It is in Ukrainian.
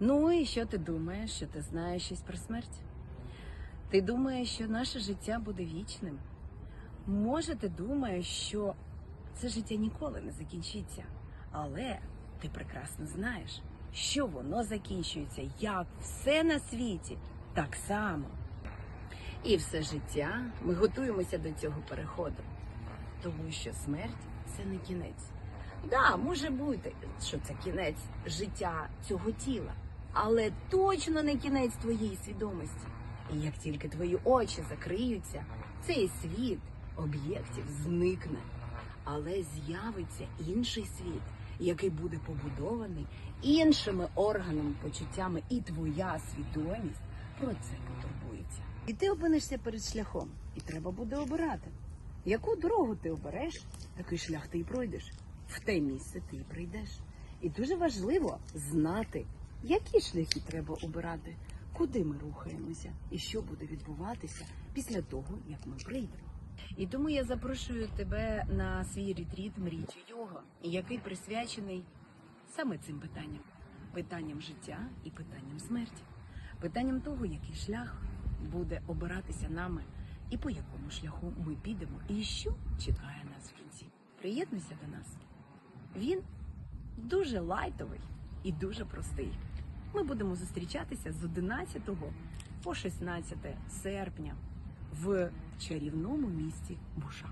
Ну і що ти думаєш, що ти знаєш щось про смерть? Ти думаєш, що наше життя буде вічним? Може, ти думаєш, що це життя ніколи не закінчиться, але ти прекрасно знаєш, що воно закінчується, як все на світі, так само. І все життя ми готуємося до цього переходу, тому що смерть це не кінець. Да, може бути, що це кінець життя цього тіла, але точно не кінець твоєї свідомості. І як тільки твої очі закриються, цей світ об'єктів зникне, але з'явиться інший світ, який буде побудований іншими органами, почуттями, і твоя свідомість про це потурбується. І ти опинишся перед шляхом, і треба буде обирати. Яку дорогу ти обереш, такий шлях ти і пройдеш. В те місце ти і прийдеш. І дуже важливо знати, які шляхи треба обирати, куди ми рухаємося і що буде відбуватися після того, як ми прийдемо. І тому я запрошую тебе на свій ретріт мрійчу його, який присвячений саме цим питанням: питанням життя і питанням смерті, питанням того, який шлях буде обиратися нами, і по якому шляху ми підемо, і що чекає нас в кінці. Приєднуйся до нас. Він дуже лайтовий і дуже простий. Ми будемо зустрічатися з 11 по 16 серпня в чарівному місті Буша.